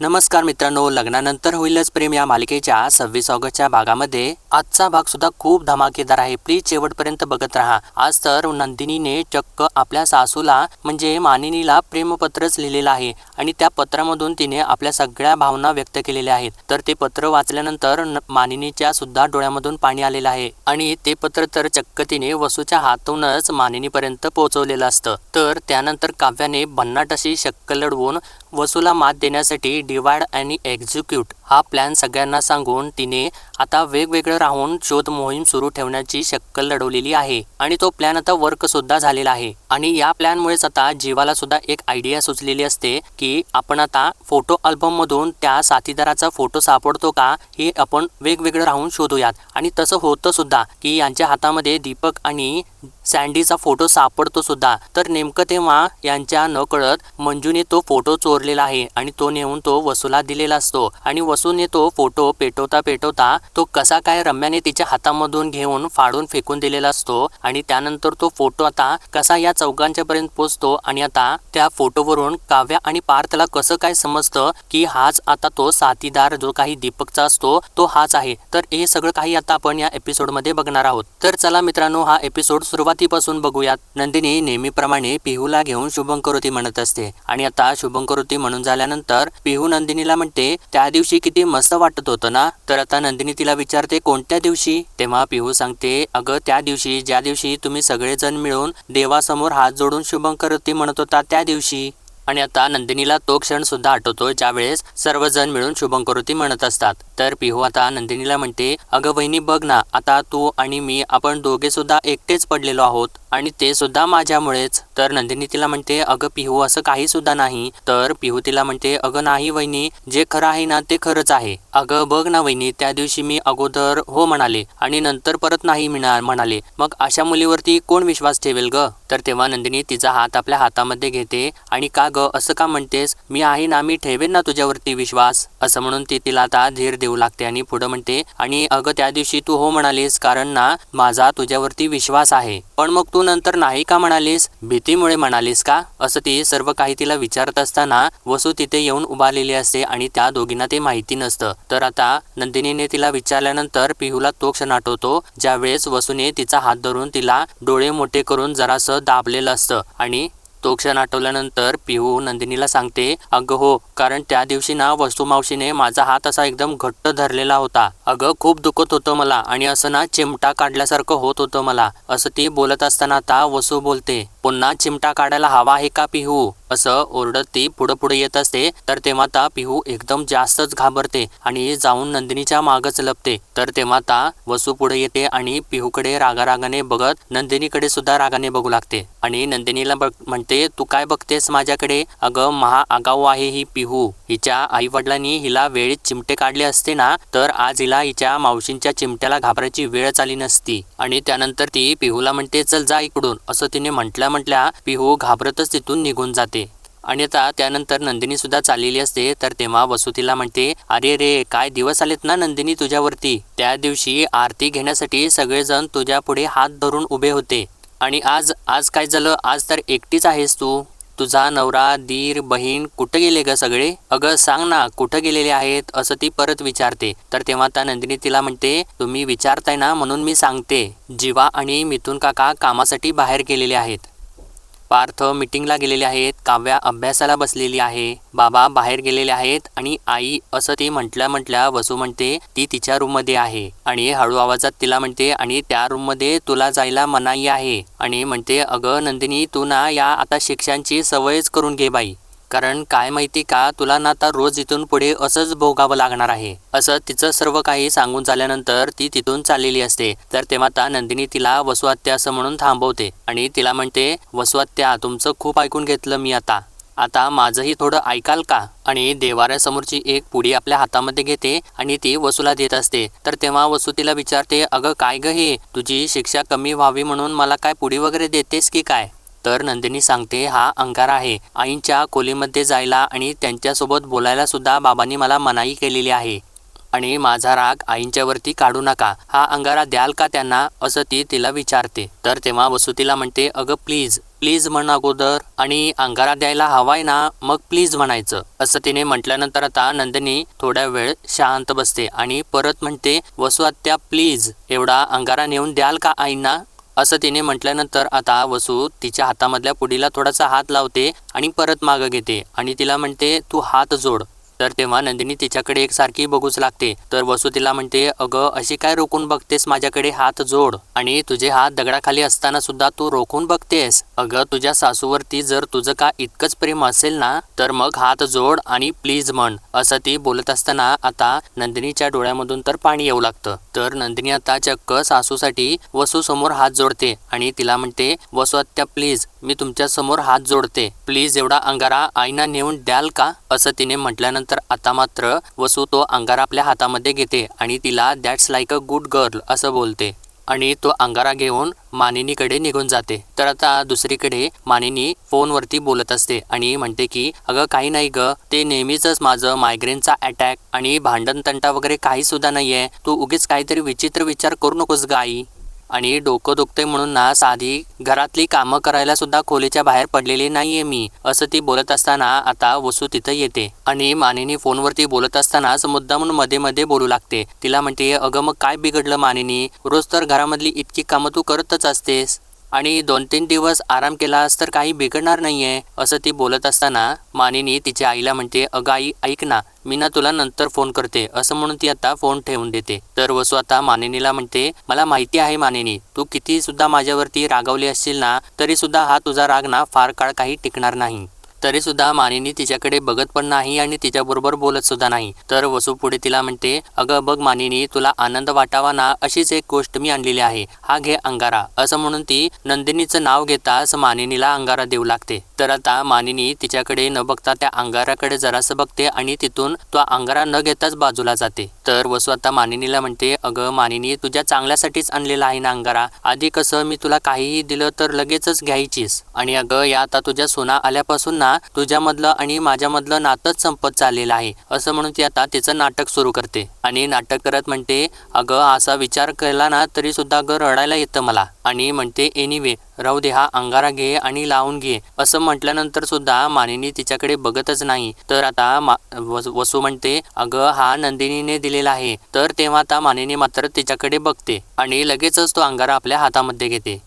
नमस्कार मित्रांनो लग्नानंतर होईलच प्रेम या मालिकेच्या सव्वीस ऑगस्टच्या भागामध्ये. आजचा भाग सुद्धा खूप धमाकेदार आहे. प्लीज शेवटपर्यंत बघत राहा. आज तर नंदिनीने चक्क आपल्या सासूला म्हणजे मानिनीला प्रेमपत्रच लिहिलेलं आहे आणि त्या पत्रामधून तिने आपल्या सगळ्या भावना व्यक्त केलेल्या आहेत. तर ते पत्र वाचल्यानंतर न- मानिनीच्या सुद्धा डोळ्यामधून पाणी आलेलं आहे आणि ते पत्र तर चक्क तिने वसूच्या हातूनच मानिनीपर्यंत पोहोचवलेलं असतं. तर त्यानंतर काव्याने भन्नाट अशी शक्कल लढवून वसूला मात देण्यासाठी डिवाइड आणि एक्झिक्यूट हा प्लॅन सगळ्यांना सांगून तिने आता वेगवेगळं राहून शोध मोहीम सुरू ठेवण्याची शक्कल लढवलेली आहे. आणि तो प्लॅन आता वर्क सुद्धा झालेला आहे. आणि या प्लॅनमुळेच आता जीवाला सुद्धा एक आयडिया सुचलेली असते की आपण आता फोटो अल्बम मधून त्या साथीदाराचा फोटो सापडतो का हे आपण वेगवेगळं राहून शोधूयात. आणि तसं होतं सुद्धा की यांच्या हातामध्ये दीपक आणि सँडीचा फोटो सापडतो सुद्धा. तर नेमकं तेव्हा यांच्या नकळत मंजूने तो फोटो चोर सोडलेला आहे आणि तो नेऊन तो वसूला दिलेला असतो. आणि वसूने तो फोटो पेटवता पेटवता तो कसा काय रम्याने तिच्या हातामधून घेऊन फाडून फेकून दिलेला असतो आणि त्यानंतर तो फोटो आता कसा या चौघांच्या पर्यंत पोचतो आणि आता त्या फोटोवरून काव्या आणि पार्थला कसं काय समजतं की हाच आता तो साथीदार जो काही दीपकचा असतो तो हाच आहे. तर हे सगळं काही आता आपण या एपिसोडमध्ये बघणार आहोत. तर चला मित्रांनो हा एपिसोड सुरुवातीपासून बघूयात. नंदिनी नेहमीप्रमाणे पिहूला घेऊन शुभंकरोती म्हणत असते. आणि आता शुभंकरोती म्हणून झाल्यानंतर पिहू नंदिनीला म्हणते त्या दिवशी किती मस्त वाटत होतं ना? तर आता नंदिनी तिला विचारते कोणत्या दिवशी? तेव्हा पिहू सांगते अगं त्या दिवशी ज्या दिवशी तुम्ही सगळेजण मिळून देवासमोर हात जोडून शुभंकरोती म्हणत होता त्या दिवशी. आणि आता नंदिनीला तो क्षण सुद्धा आठवतो ज्यावेळेस सर्वजण मिळून शुभंकरोती म्हणत असतात. तर पिहू आता नंदिनीला म्हणते अगं बहिणी बघ ना आता तू आणि मी आपण दोघे सुद्धा एकटेच पडलेलो आहोत आणि ते सुद्धा माझ्यामुळेच. तर नंदिनी तिला म्हणते अगं पिहू असं काही सुद्धा नाही. तर पिहू तिला म्हणते अगं नाही वहिनी जे खरं आहे ना ते खरंच आहे. अगं बघ ना वहिनी त्या दिवशी मी अगोदर हो म्हणाले आणि नंतर परत नाही म्हणाले. मग अशा मुलीवरती कोण विश्वास ठेवेल ग? तर तेव्हा नंदिनी तिचा हात आपल्या हातामध्ये घेते आणि का ग असं का म्हणतेस? मी आहे ना मी ठेवेन ना तुझ्यावरती विश्वास? असं म्हणून ती तिला आता धीर देऊ लागते आणि पुढं म्हणते आणि अगं त्या दिवशी तू हो म्हणालीस कारण ना माझा तुझ्यावरती विश्वास आहे. पण मग तू नंतर नाही का म्हणालीस? भीतीमुळे म्हणालीस का? असं ती सर्व काही तिला विचारत असताना वसू तिथे येऊन उभारलेली असते आणि त्या दोघींना ते माहिती नसतं. तर आता नंदिनीने तिला विचारल्यानंतर पिहूला तो क्षण आठवतो ज्यावेळेस वसूने तिचा हात धरून तिला डोळे मोठे करून जरासं दाबलेलं असतं आणि तो क्षण आठवल्यानंतर पिहू नंदिनीला सांगते अगं हो कारण त्या दिवशी ना वस्तुमावशीने माझा हात असा एकदम घट्ट धरलेला होता. अगं खूप दुखत होतं मला आणि असं ना चिमटा काढल्यासारखं होत होतं मला असं ती बोलत असताना आता वसू बोलते. पुन्हा चिमटा काढायला हवा आहे का पिहू? असं ओरडत ती पुढं पुढे येत असते. तर तेव्हा आता पिहू एकदम जास्तच घाबरते आणि जाऊन नंदिनीच्या मागच लपते. तर तेव्हा आता वसू पुढे येते आणि पिहूकडे रागारागाने बघत नंदिनीकडे सुद्धा रागाने बघू लागते. आणि नंदिनीला बघ म्हणते तू काय बघतेस माझ्याकडे? अगं महा आगाऊ आहे ही पिहू. हिच्या आई वडिलांनी हिला वेळीत चिमटे काढले असते ना तर आज हिला हिच्या मावशींच्या चिमट्याला घाबरायची वेळच आली नसती. आणि त्यानंतर ती पिहूला म्हणते चल जा इकडून. असं तिने म्हटलं म्हटल्या पिहू घाबरतच तिथून निघून जाते. आणि आता त्यानंतर नंदिनी सुद्धा चाललेली असते तर तेव्हा वसुतीला म्हणते अरे रे काय दिवस आलेत ना नंदिनी तुझ्यावरती? त्या दिवशी आरती घेण्यासाठी सगळेजण तुझ्या पुढे हात धरून उभे होते. आणि आज आज काय झालं? आज तर एकटीच आहेस तू. तुझा नवरा दीर बहीण कुठं गेले ग सगळे? अगं सांग ना कुठं गेलेले आहेत? असं ती परत विचारते. तर तेव्हा त्या नंदिनी तिला म्हणते तुम्ही विचारताय ना म्हणून मी सांगते. जीवा आणि मिथून काका कामासाठी बाहेर गेलेले आहेत. पार्थ मीटिंगला गेलेले आहेत काव्या अभ्यासाला बसलेली आहे बाबा बाहेर गेलेले आहेत आणि आई असं ती म्हटल्या म्हटल्या वसू म्हणते ती तिच्या रूममध्ये आहे. आणि हळू आवाजात तिला म्हणते आणि त्या रूममध्ये तुला जायला मनाई आहे. आणि म्हणते अगं नंदिनी तू ना या आता शिक्षांची सवयच करून घे बाई. कारण काय माहिती का तुला ना आता रोज इथून पुढे असंच भोगावं लागणार आहे. असं तिचं सर्व काही सांगून झाल्यानंतर ती तिथून चाललेली असते. तर तेव्हा आता नंदिनी तिला वसुआत्या असं म्हणून थांबवते आणि तिला म्हणते वसुआत्या तुमचं खूप ऐकून घेतलं मी आता. आता माझंही थोडं ऐकाल का? आणि देवाऱ्यासमोरची एक पुडी आपल्या हातामध्ये घेते आणि ती वसूला देत असते. तर तेव्हा वसू तिला विचारते अगं काय ग हे? तुझी शिक्षा कमी व्हावी म्हणून मला काय पुडी वगैरे देतेस की काय? तर नंदिनी सांगते हा अंकार आहे. आईंच्या खोलीमध्ये जायला आणि त्यांच्यासोबत बोलायला सुद्धा बाबांनी मला मनाई केलेली आहे. आणि माझा राग आईंच्यावरती काढू नका. हा अंगारा द्याल का त्यांना? असं ती तिला विचारते. तर तेव्हा वसुतीला म्हणते अगं प्लीज प्लीज म्हण अगोदर. आणि अंगारा द्यायला हवाय ना मग प्लीज म्हणायचं. असं तिने म्हटल्यानंतर आता नंदिनी थोड्या वेळ शांत बसते आणि परत म्हणते वसू आत्या प्लीज एवढा अंगारा नेऊन द्याल का आईंना? असं तिने म्हटल्यानंतर आता वसू तिच्या हातामधल्या पुडीला थोडासा हात लावते आणि परत मागं घेते आणि तिला म्हणते तू हात जोड. तर तेव्हा नंदिनी तिच्याकडे एकसारखी बघूच लागते. तर वसू तिला म्हणते अगं अशी काय रोखून बघतेस माझ्याकडे हात जोड आणि तुझे हात दगडाखाली असताना सुद्धा तू रोखून बघतेस? अगं तुझ्या सासूवरती जर तुझं का इतकंच प्रेम असेल ना तर मग हात जोड आणि प्लीज म्हण असं ती बोलत असताना आता नंदिनीच्या डोळ्यामधून तर पाणी येऊ लागतं. तर नंदिनी आता चक्क सासूसाठी वसू समोर हात जोडते आणि तिला म्हणते वसू आत्या प्लीज मी तुमच्यासमोर हात जोडते. प्लीज एवढा अंगारा आईना नेऊन द्याल का? असं तिने म्हटल्यानंतर आता मात्र वसू तो अंगारा आपल्या हातामध्ये घेते आणि तिला that's like a good girl असं बोलते. आणि तो अंगारा घेऊन मानिनीकडे निघून जाते. तर आता दुसरीकडे मानिनी फोनवरती बोलत असते आणि म्हणते की अगं काही नाही ग. ते नेहमीच माझं मायग्रेनचा अटॅक आणि भांडण तंटा वगैरे काही सुद्धा नाहीये. तू उगीच काहीतरी विचित्र विचार करू नकोस ग आई. आणि डोकं दुखतंय म्हणून ना साधी घरातली कामं करायला सुद्धा खोलीच्या बाहेर पडलेली नाहीये मी असं ती बोलत असताना आता वसू तिथं येते. आणि मानिनी फोनवरती बोलत असतानाच मुद्दामून मध्ये मध्ये बोलू लागते. तिला म्हणते अगं मग काय बिघडलं मानिनी? रोज तर घरामधली इतकी कामं तू करतच असतेस. आणि दोन तीन दिवस आराम केलास तर काही बिघडणार नाहीये असं ती बोलत असताना मानिनी तिच्या आईला म्हणते अगं आई ऐक ना मी ना तुला नंतर फोन करते असं म्हणून ती आता फोन ठेवून देते. तर वसू आता मानिनीला म्हणते मला माहिती आहे मानिनी तू किती सुद्धा माझ्यावरती रागावली असशील ना तरी सुद्धा हा तुझा राग ना फार काळ काही टिकणार नाही. तरी सुद्धा मानिनी तिच्याकडे बघत पण नाही आणि तिच्याबरोबर बोलत सुद्धा नाही. तर वसू पुढे तिला म्हणते अगं बघ मानिनी तुला आनंद वाटावा ना अशीच एक गोष्ट मी आणलेली आहे. हा घे अंगारा. असं म्हणून ती नंदिनीचं नाव घेताच मानिनीला अंगारा देऊ लागते. तर आता मानिनी तिच्याकडे न बघता त्या अंगाराकडे जरासं बघते आणि तिथून तो अंगारा न घेताच बाजूला जाते. तर वसू आता मानिनीला म्हणते अगं मानिनी तुझ्या चांगल्यासाठीच आणलेला आहे ना अंगारा. आधी कसं मी तुला काहीही दिलं तर लगेचच घ्यायचीस. आणि अगं या आता तुझ्या सोना आल्यापासून ना तुझ्यामधलं आणि माझ्यामधलं नातंच संपत चाललेलं आहे. असं म्हणून ती आता तिचं नाटक सुरू करते. आणि नाटक करत म्हणते अगं असा विचार केला ना तरी सुद्धा अगं रडायला येतं मला. आणि म्हणते एनिवे राहू दे हा अंगारा घे आणि लावून घे. असं म्हटल्यानंतर सुद्धा मानिनी तिच्याकडे बघतच नाही. तर आता वसू म्हणते अगं हा नंदिनीने दिलेला आहे. तर तेव्हा आता मानिनी मात्र तिच्याकडे बघते आणि लगेचच तो अंगारा आपल्या हातामध्ये घेते.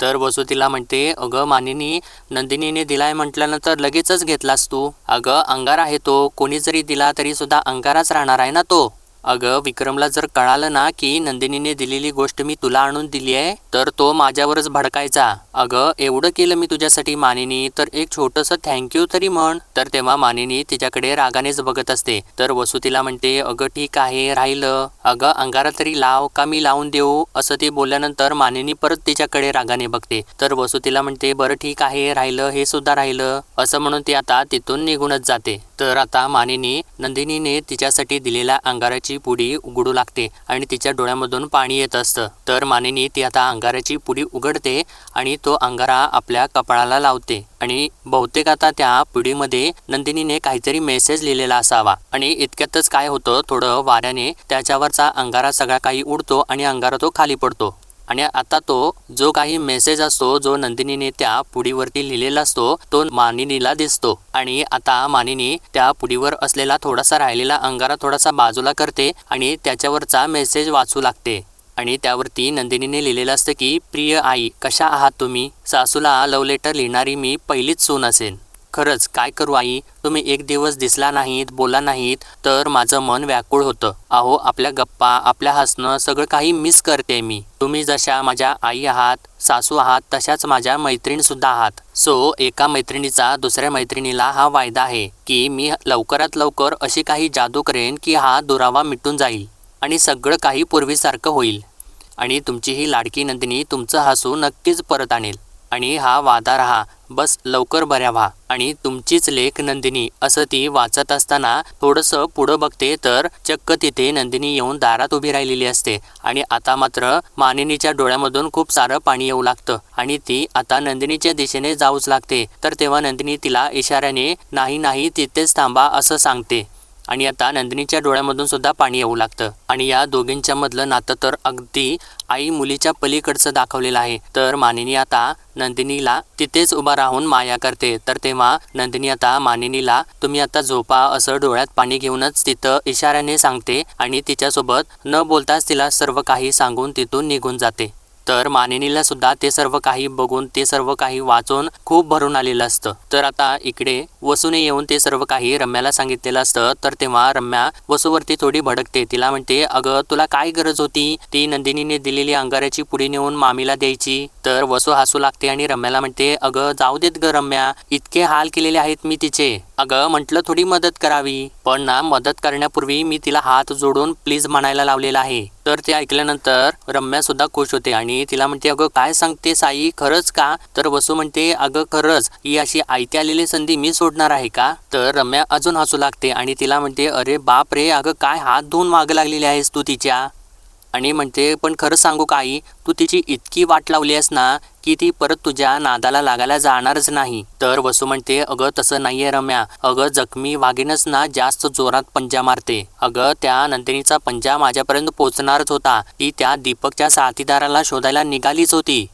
तर वसू तिला म्हणते अगं मानिनी नंदिनीने दिलाय म्हटल्यानंतर लगेचच घेतलास तू. अगं अंगार आहे तो कोणी जरी दिला तरी सुद्धा अंगाराच राहणार आहे ना तो. अगं विक्रमला जर कळालं ना की नंदिनीने दिलेली गोष्ट मी तुला आणून दिली आहे तर तो माझ्यावरच भडकायचा. अगं एवढं केलं मी तुझ्यासाठी मानिनी तर एक छोटंसं थँक्यू तरी म्हण. तर तेव्हा मानिनी तिच्याकडे रागानेच बघत असते. तर वसू तिला म्हणते अगं ठीक आहे राहिलं. अगं अंगारा तरी लाव का मी लावून देऊ? असं ते बोलल्यानंतर मानिनी परत तिच्याकडे रागाने बघते. तर वसू तिला म्हणते बरं ठीक आहे राहिलं हे सुद्धा राहिलं. असं म्हणून ती आता तिथून निघूनच जाते. तर आता मानिनी नंदिनीने तिच्यासाठी दिलेल्या अंगाराची पुडी उघडू लागते आणि तिच्या डोळ्यामधून पाणी येत असतं. तर मानिनी ती आता अंगाराची पुडी उघडते आणि तो अंगारा आपल्या कपाळाला लावते आणि बहुतेक आता त्या पुडीमध्ये नंदिनीने काहीतरी मेसेज लिहिलेला असावा. आणि इतक्यातच काय होतं थोडं वाऱ्याने त्याच्यावरचा अंगारा सगळा काही उडतो आणि अंगारा तो खाली पडतो. आणि आता तो जो काही मेसेज असतो जो नंदिनीने त्या पुडीवरती लिहिलेला असतो तो मानिनीला दिसतो. आणि आता मानिनी त्या पुडीवर असलेला थोडासा राहिलेला अंगारा थोडासा बाजूला करते आणि त्याच्यावरचा मेसेज वाचू लागते. आणि त्यावरती नंदिनीने लिहिलेलं असतं की प्रिय आई कशा आहात तुम्ही? सासूला लव्ह लेटर लिहिणारी मी पहिलीच सून असेन. खरंच काय करू आई? तुम्ही एक दिवस दिसला नाहीत बोला नाहीत तर माझं मन व्याकुळ होतं. अहो आपल्या गप्पा आपल्या हसणं सगळं काही मिस करते मी. तुम्ही जशा माझ्या आई आहात सासू आहात तशाच माझ्या मैत्रीण सुद्धा आहात. सो एका मैत्रिणीचा दुसऱ्या मैत्रिणीला हा वायदा आहे की मी लवकरात लवकर अशी काही जादू करेन की हा दुरावा मिटून जाईल आणि सगळं काही पूर्वीसारखं होईल. आणि तुमची ही लाडकी नंदिनी तुमचं हसू नक्कीच परत आणेल. आणि हा वादा राहा. बस लवकर बऱ्या व्हा. आणि तुमचीच लेख नंदिनी असं ती वाचत असताना थोडंसं पुढं बघते तर चक्क तिथे नंदिनी येऊन दारात उभी राहिलेली असते. आणि आता मात्र मानिनीच्या डोळ्यामधून खूप सारं पाणी येऊ लागतं. आणि ती आता नंदिनीच्या दिशेने जाऊच लागते. तर तेव्हा नंदिनी तिला इशाऱ्याने नाही नाही तिथेच थांबा असं सांगते. आणि आता नंदिनीच्या डोळ्यामधून सुद्धा पाणी येऊ लागतं. आणि या दोघींच्या मधलं नातं तर अगदी आई मुलीच्या पलीकडचं दाखवलेलं आहे. तर मानिनी आता नंदिनीला तिथेच उभा राहून माया करते. तर तेव्हा नंदिनी आता मानिनीला तुम्ही आता झोपा असं डोळ्यात पाणी घेऊनच तिथं इशाऱ्याने सांगते आणि तिच्यासोबत न बोलताच तिला सर्व काही सांगून तिथून निघून जाते. तर मानिनीला सुद्धा ते सर्व काही बघून ते सर्व काही वाचून खूप भरून आलेलं असतं. तर आता इकडे वसूने येऊन ते सर्व काही रम्याला सांगितलेलं असतं. तर तेव्हा रम्या वसूवरती थोडी भडकते. तिला म्हणते अगं तुला काय गरज होती? ती नंदिनीने दिलेली अंगाऱ्याची पुढी नेऊन मामीला द्यायची. तर वसू हसू लागते आणि रम्याला म्हणते अगं जाऊ देत ग रम्या. इतके हाल केलेले आहेत मी तिचे. अगं म्हटलं थोडी मदत करावी. पण ना मदत करण्यापूर्वी मी तिला हात जोडून प्लीज म्हणायला लावलेला आहे. तर ते ऐकल्यानंतर रम्या सुद्धा खुश होते आणि तिला म्हणते अगं काय सांगते साई? खरंच का? तर वसू म्हणते अगं खरंच. ही अशी आयती आलेली संधी मी सोडणार आहे का? तर रम्या अजून हसू लागते आणि तिला म्हणते अरे बाप रे अगं काय हात धुवून मागं लागलेली आहेस तू तिच्या? आणि म्हणते पण खरं सांगू काही तू तिची इतकी वाट लावली आहेस ना की ती परत तुझ्या नादाला लागायला जाणारच नाही. तर वसू म्हणते अगं तसं नाहीये रम्या. अगं जखमी वाघीनच ना जास्त जोरात पंजा मारते. अगं त्या नंदिनीचा पंजा माझ्यापर्यंत पोचणारच होता. ती त्या दीपकच्या साथीदाराला शोधायला निघालीच होती.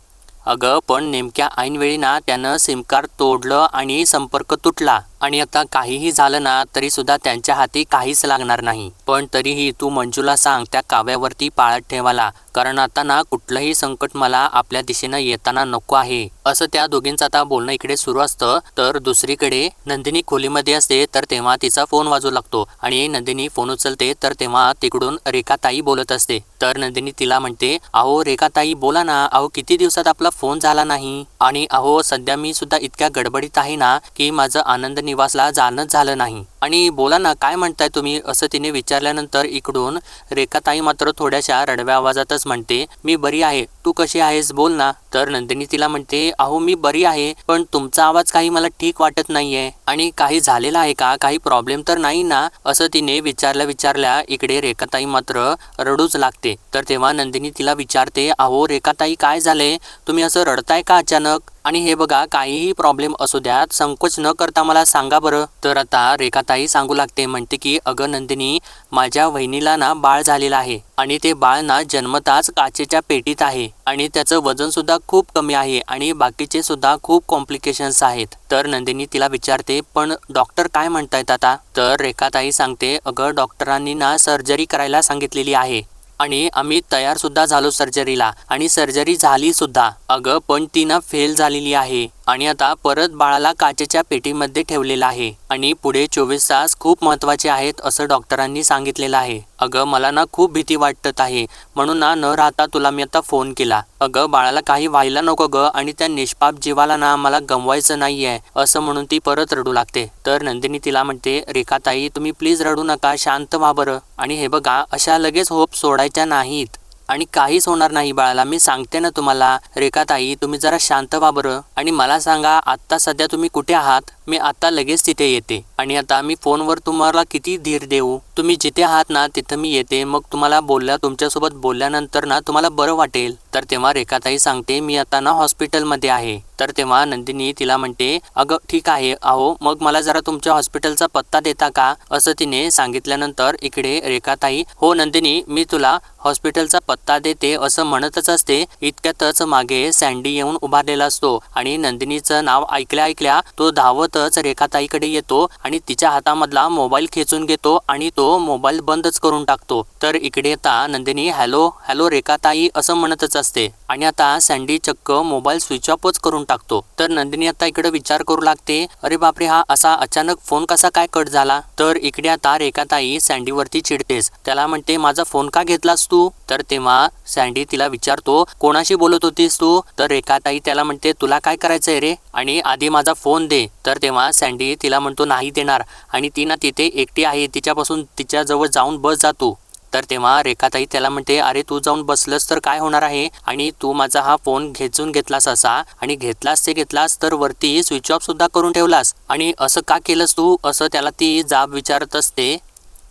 अगं पण नेमक्या ऐनवेळी ना त्यानं सिमकार्ड तोडलं आणि संपर्क तुटला. आणि आता काहीही झालं ना तरी सुद्धा त्यांच्या हाती काहीच लागणार नाही. पण तरीही तू मंजूला सांग त्या काव्यावरती पाळत ठेवाला कारण आता ना कुठलंही संकट मला आपल्या दिशेनं येताना नको आहे. असं त्या दोघींचं आता बोलणं इकडे सुरू असतं. तर दुसरीकडे नंदिनी खोलीमध्ये असते तर तेव्हा तिचा फोन वाजू लागतो. आणि नंदिनी फोन उचलते तर तेव्हा तिकडून रेखाताई बोलत असते. तर नंदिनी तिला म्हणते अहो रेखाताई बोला ना अहो किती दिवसात आपला फोन झाला नाही? आणि अहो सध्या मी सुद्धा इतक्या गडबडीत आहे ना की माझं आनंद निवासला जाणंच झालं नाही. आणि बोला ना काय म्हणताय तुम्ही? असं तिने विचारल्यानंतर इकडून रेखाताई मात्र थोड्याशा रडव्या आवाजातच म्हणते मी बरी आहे. तू कशी आहेस? बोल ना. तर नंदिनी तिला म्हणते अहो मी बरी आहे पण तुमचा आवाज काही मला ठीक वाटत नाहीये. आणि काही झालेला आहे का? काही प्रॉब्लेम तर नाही ना? असं तिने विचारल्या विचारल्या इकडे रेखाताई मात्र रडूच लागते. तर तेव्हा नंदिनी तिला विचारते अहो रेखाताई काय झाले तुम्ही असं रडताय का अचानक? आणि हे बघा काहीही प्रॉब्लेम असू द्यात संकोच न करता मला सांगा बरं. तर आता रेखाताई सांगू लागते म्हणते की अगं नंदिनी माझ्या वहिनीला ना बाळ झालेलं आहे आणि ते बाळ ना जन्मताच काचेच्या पेटीत आहे आणि त्याचं वजन सुद्धा खूप कमी आहे आणि बाकीचे सुद्धा खूप कॉम्प्लिकेशन्स आहेत. तर नंदिनी तिला विचारते पण डॉक्टर काय म्हणतायत आता? तर रेखाताई सांगते अगं डॉक्टरांनी ना सर्जरी करायला सांगितलेली आहे. आणि आम्ही तयारसुद्धा झालो सर्जरीला आणि सर्जरी झालीसुद्धा. अगं पण ती ना फेल झालेली आहे. आणि आता परत बाळाला काचेच्या पेटीमध्ये ठेवलेलं आहे. आणि पुढे चोवीस तास खूप महत्त्वाचे आहेत असं डॉक्टरांनी सांगितलेलं आहे. अगं मला ना खूप भीती वाटत आहे. म्हणून ना न राहता तुला मी आता फोन केला. अगं बाळाला काही व्हायला नको ग आणि त्या निष्पाप जीवाला ना मला गमवायचं नाही आहे असं म्हणून ती परत रडू लागते. तर नंदिनी तिला म्हणते रेखाताई तुम्ही प्लीज रडू नका शांत व्हा बरं. आणि हे बघा अशा लगेच होप सोडायच्या नाहीत. आणि काहीच होणार नाही बाळाला. मी सांगते ना तुम्हाला रेखाताई तुम्ही जरा शांत व्हा बरं. आणि मला सांगा आत्ता सध्या तुम्ही कुठे आहात? मी आता लगेच तिथे येते आणि आता मी फोनवर तुम्हाला किती धीर देऊ? तुम्ही जिथे आहात ना तिथं मी येते. मग तुम्हाला बोलल्या तुमच्यासोबत बोलल्यानंतर ना तुम्हाला बरं वाटेल. तर तेव्हा रेखाताई सांगते मी आता ना हॉस्पिटलमध्ये आहे. तर तेव्हा नंदिनी तिला म्हणते अगं ठीक आहे. अहो मग मला जरा तुमच्या हॉस्पिटलचा पत्ता देता का? असं तिने सांगितल्यानंतर इकडे रेखाताई हो नंदिनी मी तुला हॉस्पिटलचा पत्ता देते. असं म्हणतच असते. इतक्यातच मागे सँडी येऊन उभारलेला असतो आणि नंदिनीचं नाव ऐकल्या ऐकल्या तो धावत धावतच रेखाताईकडे येतो आणि तिच्या हातामधला मोबाईल खेचून घेतो आणि तो मोबाईल बंदच करून टाकतो तर इकडे आता नंदिनी हॅलो हॅलो रेखाताई असं म्हणतच असते. आणि आता सँडी चक्क मोबाईल स्विच ऑफच करून टाकतो. तर नंदिनी आता इकडे विचार करू लागते अरे बापरे हा असा अचानक फोन कसा काय कट झाला? तर इकडे आता रेखाताई सँडीवरती चिडतेस त्याला म्हणते माझा फोन का घेतलास तू? तर तेव्हा सँडी तिला विचारतो कोणाशी बोलत होतीस तू? तर रेखाताई त्याला म्हणते तुला काय करायचंय रे? आणि आधी माझा फोन दे. तर तेव्हा सँडी तिला म्हणतो नाही देणार. आणि ती ना तिथे एकटी आहे. तिच्यापासून तिच्याजवळ जाऊन बस जातो. तर तेव्हा रेखाताई त्याला म्हणते अरे तू जाऊन बसलंस तर काय होणार आहे? आणि तू माझा हा फोन घेचून घेतलास असा? आणि घेतलास ते घेतलास तर वरती स्विच ऑफ सुद्धा करून ठेवलास? आणि असं का केलंस तू? असं त्याला ती जाब विचारत असते.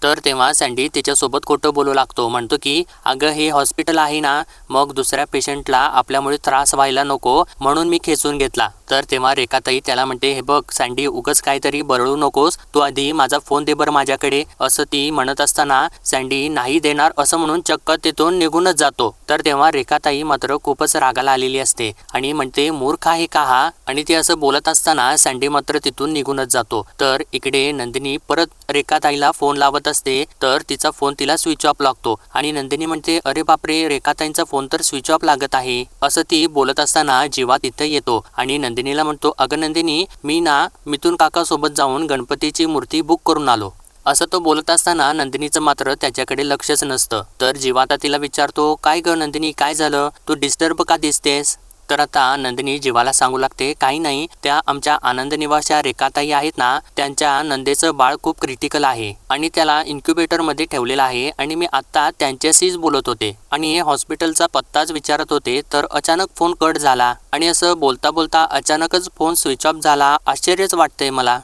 तर तेव्हा सँडी तिच्यासोबत खोटं बोलू लागतो. म्हणतो की अगं हे हॉस्पिटल आहे ना मग दुसऱ्या पेशंटला आपल्यामुळे त्रास व्हायला नको म्हणून मी खेचून घेतला. तर तेव्हा रेखाताई त्याला म्हणते हे बघ सँडी उगच काहीतरी बरळू नकोस तू आधी माझा फोन दे बरं माझ्याकडे. असं ती म्हणत असताना सँडी नाही देणार असं म्हणून चक्क तिथून निघूनच जातो. तर तेव्हा रेखाताई मात्र खूपच रागाला आलेली असते आणि म्हणते मूर्ख आहे का हा? आणि ती असं बोलत असताना सँडी मात्र तिथून निघूनच जातो. तर इकडे नंदिनी परत रेखाताईला फोन लावत असते तर तिचा फोन तिला स्विच ऑफ लागतो. आणि नंदिनी म्हणते अरे बापरे रेखाताईंचा फोन तर स्विच ऑफ लागत आहे. असं ती बोलत असताना जीवा तिथे येतो आणि नंदिनीला म्हणतो अगं नंदिनी मी ना मिथून काका सोबत जाऊन गणपतीची मूर्ती बुक करून आलो. असं तो बोलत असताना नंदिनीचं मात्र त्याच्याकडे लक्षच नसतं. तर जीवा आता तिला विचारतो काय ग नंदिनी काय झालं? तू डिस्टर्ब का दिसतेस? तर आता नंदिनी जीवाला सांगू लागते काही नाही त्या आमच्या आनंद निवासच्या रेखाताई आहेत ना त्यांच्या नंदेचं बाळ खूप क्रिटिकल आहे आणि त्याला इन्क्युबेटरमध्ये ठेवलेलं आहे आणि मी आत्ता त्यांच्याशीच बोलत होते आणि हे हॉस्पिटलचा पत्ताच विचारत होते तर अचानक फोन कट झाला आणि असं बोलता बोलता अचानकच फोन स्विच ऑफ झाला आश्चर्यच वाटतंय मला.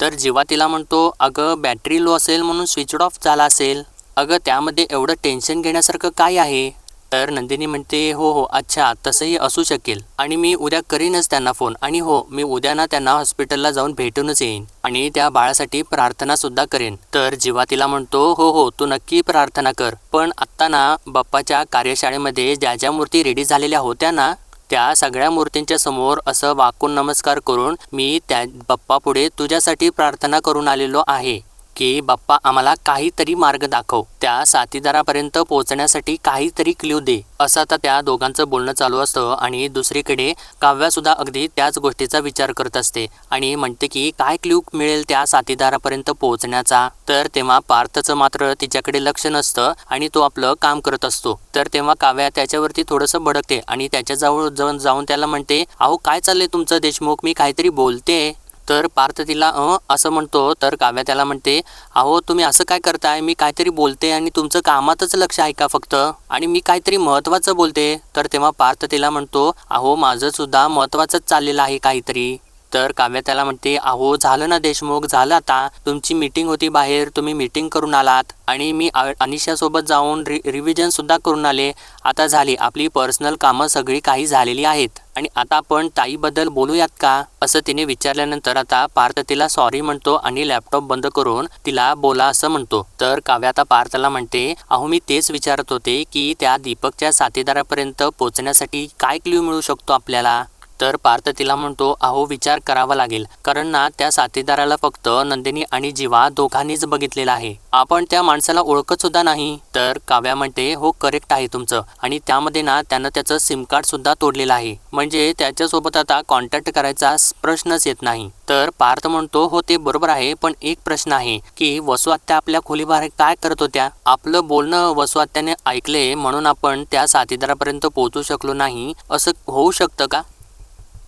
तर जेव्हा तिला म्हणतो अगं बॅटरी लो असेल म्हणून स्विच ऑफ झाला असेल. अगं त्यामध्ये एवढं टेन्शन घेण्यासारखं काय आहे? तर नंदिनी म्हणते हो हो अच्छा तसंही असू शकेल. आणि मी उद्या करीनच त्यांना फोन आणि हो मी उद्या ना त्यांना हॉस्पिटलला जाऊन भेटूनच येईन. आणि त्या बाळासाठी प्रार्थना सुद्धा करेन. तर जेव्हा तिला म्हणतो हो हो तू नक्की प्रार्थना कर. पण आत्ता ना बाप्पाच्या कार्यशाळेमध्ये ज्या ज्या मूर्ती रेडी झालेल्या होत्या ना त्या सगळ्या मूर्तींच्या समोर असं वाकून नमस्कार करून मी त्या बाप्पा पुढे तुझ्यासाठी प्रार्थना करून आलेलो आहे. की बाप्पा आम्हाला काहीतरी मार्ग दाखव. त्या साथीदारापर्यंत पोहोचण्यासाठी काहीतरी क्ल्यू दे. असं आता त्या दोघांचं बोलणं चालू असतं आणि दुसरीकडे काव्या सुद्धा अगदी त्याच गोष्टीचा विचार करत असते आणि म्हणते की काय क्ल्यू मिळेल त्या साथीदारापर्यंत पोहोचण्याचा? तर तेव्हा पार्थचं मात्र तिच्याकडे लक्ष नसतं आणि तो आपलं काम करत असतो. तर तेव्हा काव्या त्याच्यावरती थोडंसं भडकते आणि त्याच्याजवळ जाऊन जाऊन त्याला म्हणते अहो काय चाललंय तुमचं देशमुख? मी काहीतरी बोलते तर पार्थ तिला अ? असं म्हणतो. तर काव्या त्याला म्हणते अहो तुम्ही असं काय करताय? मी काहीतरी बोलते आणि तुमचं कामातच लक्ष आहे का फक्त? आणि मी काहीतरी महत्त्वाचं बोलते. तर तेव्हा पार्थ तिला म्हणतो अहो माझं सुद्धा महत्त्वाचंच चाललेलं आहे काहीतरी. तर काव्या त्याला म्हणते अहो झालं ना देशमुख झालं आता. तुमची मीटिंग होती बाहेर तुम्ही मीटिंग करून आलात. आणि मी अनिशासोबत जाऊन रि रिव्हिजन सुद्धा करून आले. आता झाली आपली पर्सनल कामं सगळी काही झालेली आहेत. आणि आता आपण ताईबद्दल बोलूयात का? असं तिने विचारल्यानंतर आता पार्थ तिला सॉरी म्हणतो आणि लॅपटॉप बंद करून तिला बोला असं म्हणतो. तर काव्या आता पार्थला म्हणते अहो मी तेच विचारत होते की त्या दीपकच्या साथीदारापर्यंत पोहोचण्यासाठी काय क्ल्यू मिळू शकतो आपल्याला? तर पार्थ तिला म्हणतो अहो विचार करावा लागेल. कारण ना त्या साथीदाराला फक्त नंदिनी आणि जीवा दोघांनीच बघितलेला आहे. आपण त्या माणसाला ओळखत सुद्धा नाही. तर काव्या म्हणते हो करेक्ट आहे तुमचं. आणि त्यामध्ये ना त्यानं त्याचं सिम कार्ड सुद्धा तोडलेलं आहे. म्हणजे त्याच्यासोबत आता कॉन्टॅक्ट करायचा प्रश्नच येत नाही. तर पार्थ म्हणतो हो ते बरोबर आहे पण एक प्रश्न आहे की वसुआत्या आपल्या खोलीबाहेर काय करत होत्या? आपलं बोलणं वसुआत्याने ऐकले म्हणून आपण त्या साथीदारापर्यंत पोहोचू शकलो नाही. असं होऊ शकतं का?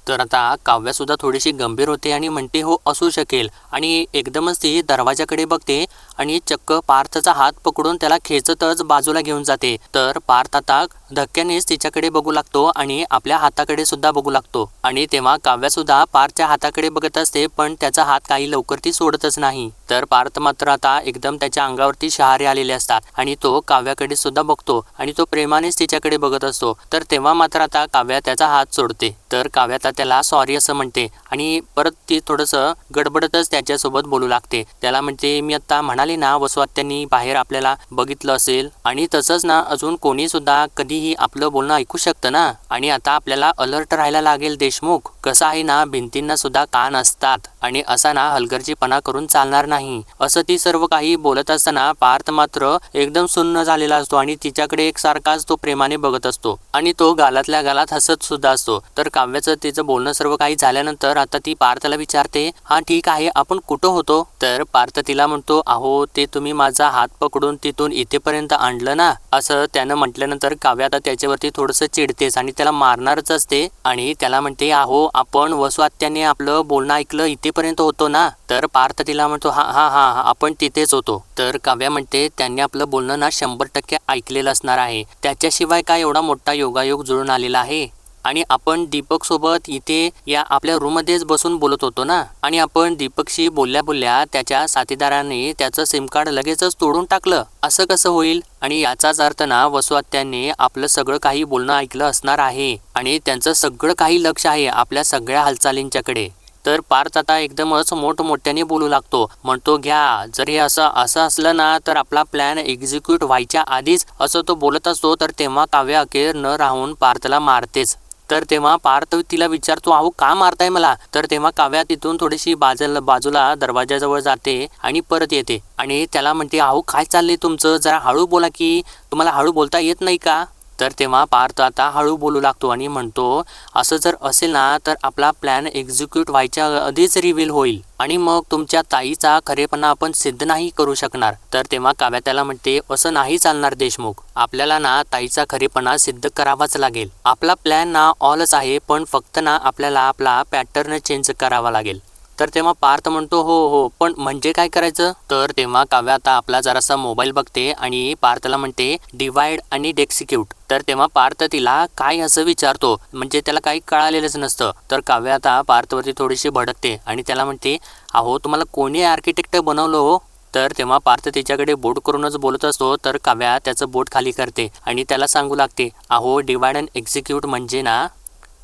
तर आता काव्यासुद्धा थोडीशी गंभीर होते आणि म्हणते हो असू शकेल. आणि एकदमच ती दरवाजाकडे बघते आणि चक्क पार्थचा हात पकडून त्याला खेचतच बाजूला घेऊन जाते. तर पार्थ आता धक्क्यानेच तिच्याकडे बघू लागतो आणि आपल्या हाताकडे सुद्धा बघू लागतो. आणि तेव्हा काव्यासुद्धा पारच्या पार्थच्या हाताकडे बघत असते पण त्याचा हात काही लवकर ती सोडतच नाही. तर पार्थ मात्र आता एकदम त्याच्या अंगावरती शहारे आलेले असतात आणि तो काव्याकडे सुद्धा बघतो आणि तो प्रेमानेच तिच्याकडे बघत असतो. तर तेव्हा मात्र आता काव्या त्याचा हात सोडते. तर काव्या आता त्याला सॉरी असं म्हणते आणि परत ती थोडंसं गडबडतच त्याच्यासोबत बोलू लागते. त्याला म्हणते मी आता म्हणाले ना वसुआत्यांनी बाहेर आपल्याला बघितलं असेल आणि तसंच ना अजून कोणी सुद्धा कधीही आपलं बोलणं ऐकू शकतं ना. आणि आता आपल्याला अलर्ट राहायला लागेल देशमुख. कसं आहे ना भिंतींना सुद्धा कान असतात. आणि असा ना हलगर्जीपणा करून चालणार नाही. असं ती सर्व काही बोलत असताना पार्थ मात्र एकदम सुन्न झालेला असतो आणि तिच्याकडे एक सारखाच तो प्रेमाने बघत असतो. आणि तो गालातल्या गालात हसत सुद्धा असतो. तर काव्याचं तिचं बोलणं सर्व काही झाल्यानंतर आता ती पार्थला विचारते हा ठीक आहे आपण कुठं होतो? तर पार्थ तिला म्हणतो अहो ते तुम्ही माझा हात पकडून तिथून इथेपर्यंत आणलं ना? असं त्यानं म्हटल्यानंतर काव्या आता त्याच्यावरती थोडंसं चिडतेस आणि त्याला मारणारच असते. आणि त्याला म्हणते अहो आपण वसवात्याने आपलं बोलणं ऐकलं इथेपर्यंत होतो ना? तर पार्थ तिला म्हणतो हा हा हा, आपण तिथेच होतो. तर काव्या म्हणते त्यांनी आपलं बोलणं ना शंभर टक्के ऐकलेलं असणार आहे. त्याच्याशिवाय काय एवढा मोठा योगायोग जुळून आलेला आहे? आणि आपण दीपक सोबत इथे या आपल्या रूम मध्येच बसून बोलत होतो ना? आणि आपण दीपकशी बोलल्या बोलल्या त्याच्या साथीदाराने त्याचं सिम कार्ड लगेचच तोडून टाकलं. असं कसं होईल? आणि याचाच अर्थ ना वसुआत्याने आपलं सगळं काही बोलणं ऐकलं असणार आहे. आणि त्यांचं सगळं काही लक्ष आहे आपल्या सगळ्या हालचालींच्याकडे. तर पार्थ आता एकदमच मोठमोठ्याने बोलू लागतो. म्हणतो घ्या जर हे असं असं असलं ना तर आपला प्लॅन एक्झिक्यूट व्हायच्या आधीच असं तो बोलत असतो तर तेव्हा काव्य अखेर न राहून पार्थला मारतेच. तर तेव्हा पार्थ तिला विचारतो अहो का मारताय मला? तर तेव्हा काव्या तिथून थोडीशी बाजल बाजूला दरवाजाजवळ जाते आणि परत येते. आणि त्याला म्हणते अहो काय चाललंय तुमचं? जरा हळू बोला की तुम्हाला हळू बोलता येत नाही का? तर तेव्हा पार्थ आता हळू बोलू लागतो आणि म्हणतो असं जर असेल ना तर आपला प्लॅन एक्झिक्यूट व्हायच्या आधीच रिव्हील होईल आणि मग तुमच्या ताईचा खरेपणा आपण सिद्ध नाही करू शकणार. तर तेव्हा काव्या त्याला म्हणते असं नाही चालणार देशमुख. आपल्याला ना ताईचा खरेपणा सिद्ध करावाच लागेल. आपला प्लॅन ना ऑलच आहे पण फक्त ना आपल्याला आपला पॅटर्न चेंज करावा लागेल. तर तेव्हा पार्थ म्हणतो हो हो पण म्हणजे काय करायचं? तर तेव्हा काव्या आता आपला जरासा मोबाईल बघते आणि पार्थला म्हणते डिवाइड आणि डेक्सिक्यूट. तर तेव्हा पार्थ तिला काय असं विचारतो म्हणजे त्याला काही कळालेलंच नसतं. तर काव्या आता पार्थवरती थोडीशी भडकते आणि त्याला म्हणते अहो तुम्हाला कोणी आर्किटेक्ट बनवलं हो? तर तेव्हा पार्थ तिच्याकडे बोट करूनच बोलत असतो तर काव्या त्याचं बोट खाली करते आणि त्याला सांगू लागते अहो डिवाइड अँड एक्झिक्यूट म्हणजे ना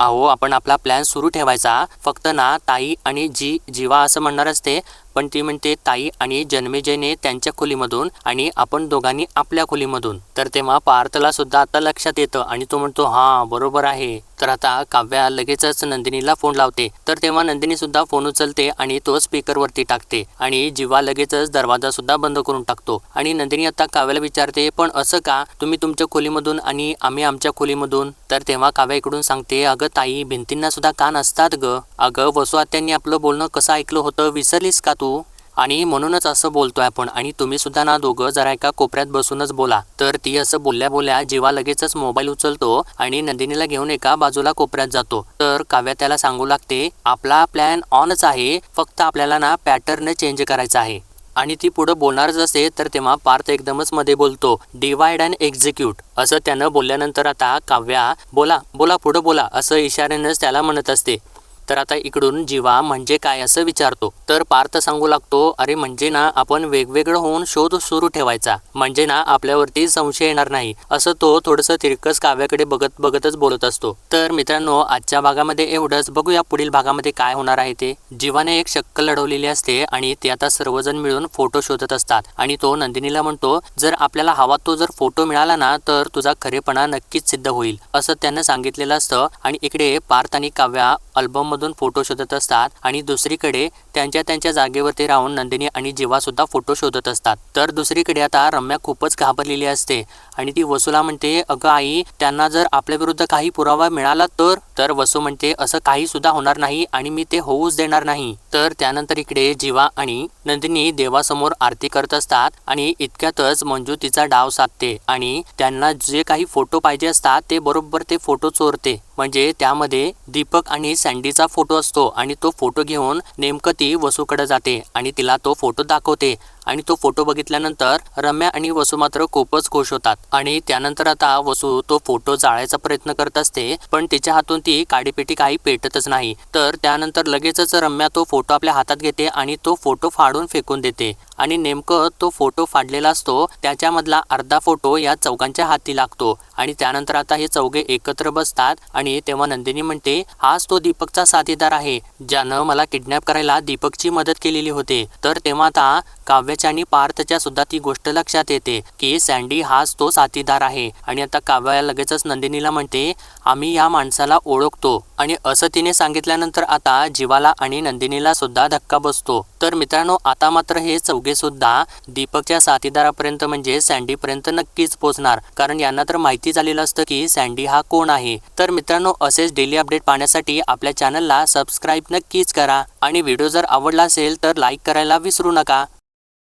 अहो आपण आपला प्लॅन सुरू ठेवायचा. फक्त ना ताई आणि जी जीवा असं म्हणणार असते पण ती म्हणते ताई आणि जन्मेजयने त्यांच्या खोलीमधून आणि आपण दोघांनी आपल्या खोलीमधून. तर तेव्हा पार्थला सुद्धा आता लक्षात येतं आणि तो म्हणतो हा बरोबर आहे. तर आता काव्या लगेचच नंदिनीला फोन लावते. तर तेव्हा नंदिनी सुद्धा फोन उचलते आणि तो स्पीकरवरती टाकते आणि जीवा लगेचच दरवाजा सुद्धा बंद करून टाकतो. आणि नंदिनी आता काव्याला विचारते पण असं का? तुम्ही तुमच्या खोलीमधून आणि आम्ही आमच्या खोलीमधून? तर तेव्हा काव्या इकडून सांगते अगं ताई भिंतींना सुद्धा कान असतात ग? अगं वसुआत्यांनी आपलं बोलणं कसं ऐकलं होतं? विसरलीस का तू आणि म्हणूनच असं बोलतोय आपण. आणि तुम्ही सुद्धा ना दोघं जरा एका कोपऱ्यात बसूनच बोला. तर ती असं बोलल्या बोलल्या जेव्हा लगेचच मोबाईल उचलतो आणि नंदिनीला घेऊन एका बाजूला कोपऱ्यात जातो. तर काव्या त्याला सांगू लागते आपला प्लॅन ऑनच आहे. फक्त आपल्याला ना पॅटर्न चेंज करायचा आहे. आणि ती पुढं बोलणारच असते तर तेव्हा पार्थ एकदमच मध्ये बोलतो डिवाइड अँड एक्झिक्यूट असं त्यानं बोलल्यानंतर आता काव्या बोला बोला पुढं बोला. असं इशाऱ्यानंच त्याला म्हणत असते. तर आता इकडून जीवा म्हणजे काय असं विचारतो. तर पार्थ सांगू लागतो अरे म्हणजे ना आपण वेगवेगळं होऊन शोध सुरू ठेवायचा. म्हणजे ना आपल्यावरती संशय येणार नाही. असं तो थोडंसं तिरकस काव्याकडे बघत बघतच बोलत असतो. तर मित्रांनो आजच्या भागामध्ये एवढंच. बघूया पुढील भागामध्ये काय होणार आहे ते. जीवाने एक शक्कल लढवलेली असते आणि ते आता सर्वजण मिळून फोटो शोधत असतात. आणि तो नंदिनीला म्हणतो जर आपल्याला हवा तो जर फोटो मिळाला ना तर तुझा खरेपणा नक्कीच सिद्ध होईल. असं त्यानं सांगितलेलं असतं. आणि इकडे पार्थ आणि काव्या अल्बम मधून फोटो शोधत असतात आणि दुसरीकडे त्यांच्या त्यांच्या जागेवरती राहून नंदिनी आणि जीवा सुद्धा फोटो शोधत असतात. तर दुसरीकडे आता रम्या खूपच घाबरलेली असते आणि ती वसूला म्हणते अगं आई त्यांना जर आपल्या विरुद्ध काही पुरावा मिळाला तर? तर वसू म्हणते असं काही सुद्धा होणार नाही आणि मी ते होऊच देणार नाही. तर त्यानंतर इकडे जीवा आणि नंदिनी देवासमोर आरती करत असतात आणि इतक्यातच मंजू तिचा डाव साधते आणि त्यांना जे काही फोटो पाहिजे असतात ते बरोबर ते फोटो चोरते. म्हणजे त्यामध्ये दीपक आणि सँडीचा फोटो असतो आणि तो फोटो घेऊन नेमकं ती वसूकडे जाते आणि तिला तो फोटो दाखवते. आणि तो फोटो बघितल्यानंतर रम्या आणि वसू मात्र खूपच खुश होतात. आणि त्यानंतर आता वसू तो फोटो जाळायचा प्रयत्न करत असते पण तिच्या हातून ती काडीपेटी काही पेटतच नाही. तर त्यानंतर लगेचच रम्या तो फोटो आपल्या हातात घेते आणि तो फोटो फाडून फेकून देते. आणि नेमकं तो फोटो फाडलेला असतो त्याच्यामधला अर्धा फोटो या चौघांच्या हाती लागतो. आणि त्यानंतर आता हे चौघे एकत्र बसतात आणि तेव्हा नंदिनी म्हणते हाच तो दीपकचा साथीदार आहे ज्यानं मला किडनॅप करायला दीपकची मदत केलेली होती. तर तेव्हा आता काव्य काव्याच्या आणि पार्थच्या सुद्धा ती गोष्ट लक्षात येते की सँडी हाच तो साथीदार आहे. आणि आता काव्या लगेचच नंदिनीला म्हणते आम्ही या माणसाला ओळखतो. आणि असं तिने सांगितल्यानंतर आता जीवाला आणि नंदिनीला सुद्धा धक्का बसतो. तर मित्रांनो आता मात्र हे चौघे सुद्धा दीपकच्या साथीदारापर्यंत म्हणजे सँडीपर्यंत नक्कीच पोहोचणार. कारण यांना तर माहिती झालेलं असतं की सँडी हा कोण आहे. तर मित्रांनो असेच डेली अपडेट पाहण्यासाठी आपल्या चॅनलला सबस्क्राईब नक्कीच करा. आणि व्हिडिओ जर आवडला असेल तर लाईक करायला विसरू नका.